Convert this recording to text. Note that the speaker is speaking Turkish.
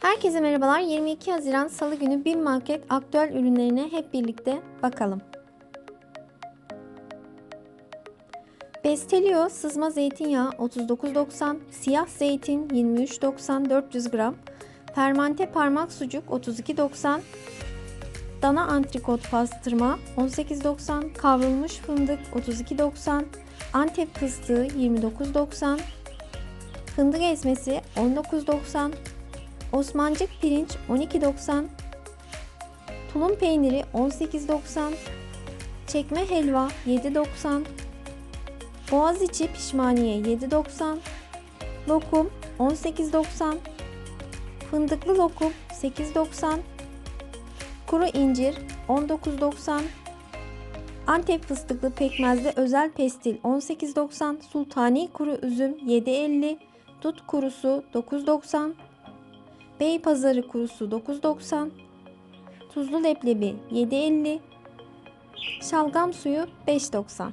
Herkese merhabalar. 22 Haziran Salı günü bir market aktüel ürünlerine hep birlikte bakalım. Bestelio sızma zeytinyağı 39.90, siyah zeytin 23.90 400 gram, fermente parmak sucuk 32.90, dana antrikot pastırma 18.90, kavrulmuş fındık 32.90, antep fıstığı 29.90, fındık ezmesi 19.90, Osmancık pirinç 12.90 Tulum peyniri 18.90 Çekme helva 7.90 Boğaziçi pişmaniye 7.90 Lokum 18.90 Fındıklı lokum 8.90 Kuru incir 19.90 Antep fıstıklı pekmezli özel pestil 18.90 Sultani kuru üzüm 7.50 Dut kurusu 9.90 Beypazarı kurusu 9.90 Tuzlu leblebi 7.50 Şalgam suyu 5.90